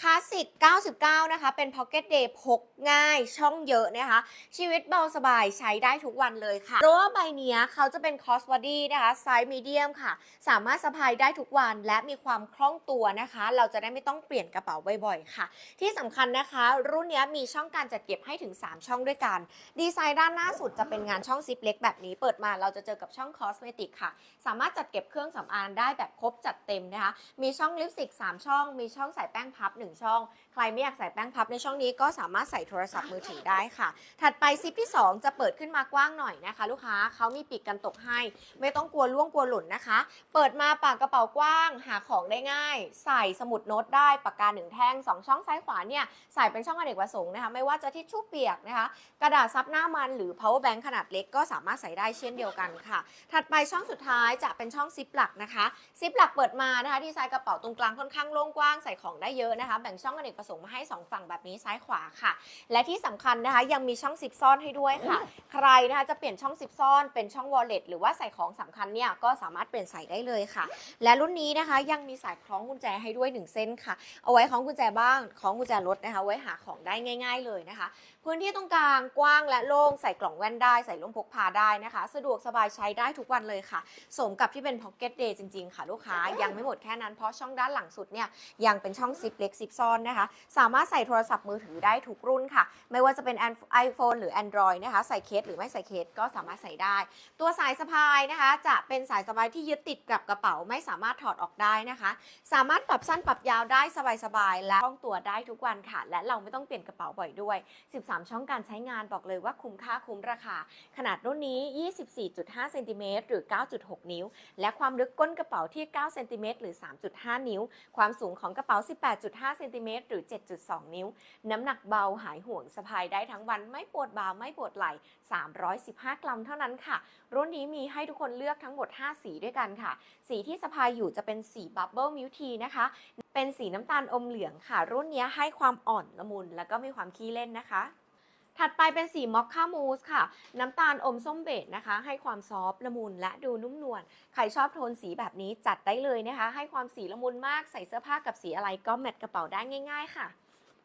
คลาสสิก 99 นะคะ เป็น Pocket Day พกง่ายช่องเยอะนะคะ ชีวิตเบาสบายใช้ได้ทุกวันเลยค่ะเพราะว่าใบเนี้ยเขาจะเป็น cross body นะคะไซส์มีเดียมค่ะ สามารถสะพายได้ทุกวันและมีความคล่องตัวนะคะ เราจะได้ไม่ต้องเปลี่ยนกระเป๋าบ่อยๆค่ะ ที่สำคัญนะคะ รุ่นนี้มีช่องการจัดเก็บให้ถึง 3 ช่องด้วยกัน ดีไซน์ด้านหน้าสุดจะเป็นงานช่องซิปเล็กแบบนี้เปิดมาเราจะเจอกับช่องคอสเมติกค่ะ สามารถจัดเก็บเครื่องสำอางได้แบบครบจัดเต็มนะคะ มีช่องลิปสติก 3 ช่อง มีช่องใส่แป้งพับ 1 ช่อง ใครไม่อยากใส่แป้งพับในช่องนี้ก็สามารถใส่โทรศัพท์มือถือได้ค่ะ ถัดไปซิปที่ 2 จะเปิดขึ้นมากว้างหน่อยนะคะ ลูกค้าเขามีปีกกันตกให้ ไม่ต้องกลัวล่วงกลัวหล่นนะคะ เปิดมาปากกระเป๋ากว้าง หาของได้ง่าย ใส่สมุดโน้ตได้ปากกาหนึ่งแท่งสองช่องซ้ายขวาเนี่ยใส่เป็นช่องอเนกประสงค์นะคะไม่ว่าจะทิชชู่เปียกนะคะ กระดาษซับหน้ามันหรือ power bank ขนาดเล็กก็สามารถใส่ได้เช่นเดียวกันค่ะ ถัดไปช่องสุดท้ายจะเป็นช่องซิปหลักนะคะซิปหลักเปิดมานะคะที่ซ้ายกระเป๋าตรงกลางค่อนข้างโล่งกว้างใส่ของได้เยอะนะคะ แบ่งช่องอเนกประสงค์มาให้สองฝั่งแบบนี้ซ้ายขวาค่ะ และที่สำคัญนะคะยังมีช่องซิปซ่อนให้ด้วยค่ะ ใครนะคะจะเปลี่ยนช่องซิปซ่อนเป็นช่อง wallet หรือว่าใส่ของสำคัญเนี่ยก็สามารถเปลี่ยนใส่ได้เลยค่ะ และรุ่นนี้นะคะยังมีสายคล้องกุญแจให้ด้วย 1 เส้นค่ะ เอาไว้คล้องกุญแจบ้างคล้องกุญแจรถนะคะ ไว้หาของได้ง่าย ๆเลยนะคะพื้นที่ตรงกลางกว้างและโล่งใส่กล่องแว่นได้ใส่ล่มพกพาได้นะคะ สะดวกสบายใช้ได้ทุกวันเลยค่ะ สมกับที่เป็น Pocket Day จริง ๆ ค่ะลูกค้ายังไม่หมดแค่นั้นเพราะช่องด้านหลังสุดเนี่ยยังเป็นช่องซิปเล็กซิปซ่อนนะคะ สามารถใส่โทรศัพท์มือถือได้ทุกรุ่นค่ะ ไม่ว่าจะเป็น iPhone หรือ Android นะคะ ใส่เคสหรือไม่ใส่เคสก็สามารถใส่ได้ ตัวสายสะพายนะคะ จะเป็นสายสะพายที่ยึดติดกับกระเป๋าไม่สามารถถอดออกได้นะคะ สามารถปรับสั้นปรับยาวได้สบายๆและคล่องตัวได้ทุกวันค่ะ และเราไม่ต้องเปลี่ยนกระเป๋าบ่อยด้วย13ช่องการใช้งานบอกเลยว่าคุ้มค่าคุ้มราคา ขนาดรุ่นนี้ 24.5เซนติเมตรหรือ 9.6 นิ้ว และความลึกก้นกระเป๋าที่ 9 เซนติเมตรหรือ 3.5 นิ้ว ความสูงของกระเป๋า 18.5 เซนติเมตรหรือ 7.2 นิ้ว น้ำหนักเบาหายห่วงสะพายได้ทั้งวันไม่ปวดบ่าไม่ปวดไหล่315 กรัมเท่านั้นค่ะ รุ่นนี้มีให้ทุกคนเลือกทั้งหมด 5 สีด้วยกันค่ะ สีที่สะพายอยู่จะเป็นสีบับเบิลมิวทีนะคะ เป็นสีน้ำตาลอมเหลืองค่ะ รุ่นนี้ให้ความอ่อนละมุน แล้วก็มีความขี้เล่นนะคะ ถัดไปเป็นสีมอคค่ามูสค่ะ น้ำตาลอมส้มเบจนะคะ ให้ความซอฟละมุนและดูนุ่มนวล ใครชอบโทนสีแบบนี้จัดได้เลยนะคะ ให้ความสีละมุนมาก ใส่เสื้อผ้ากับสีอะไรก็แมทกระเป๋าได้ง่าย ๆ ค่ะ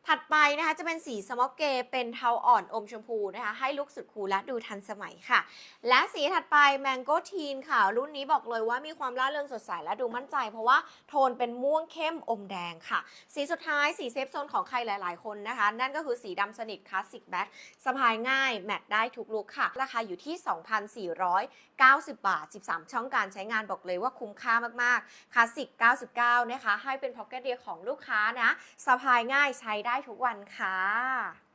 ถัดไปนะคะจะเป็นสีสมอกเกเป็นเทาอ่อนอมชมพูนะคะ ให้ลุคสุดคูลและดูทันสมัยค่ะ และสีถัดไปแมงโก้ทีนค่ะ รุ่นนี้บอกเลยว่ามีความร่าเริงสดใสและดูมั่นใจ เพราะว่าโทนเป็นม่วงเข้มอมแดงค่ะ สีสุดท้ายสีเซฟโซนของใครหลาย ๆ คนนะคะ นั่นก็คือสีดำสนิทคลาสสิกแบ็คสะพายง่าย แมทได้ทุกลุคค่ะ ราคาอยู่ที่ 2,490 บาท 13 ช่องการใช้งานบอกเลยว่าคุ้มค่ามากๆคลาสสิก 99 นะคะให้เป็นพ็อกเก็ตเดียของลูกค้านะสะพายง่ายใช้ได้ทุกวันค่ะ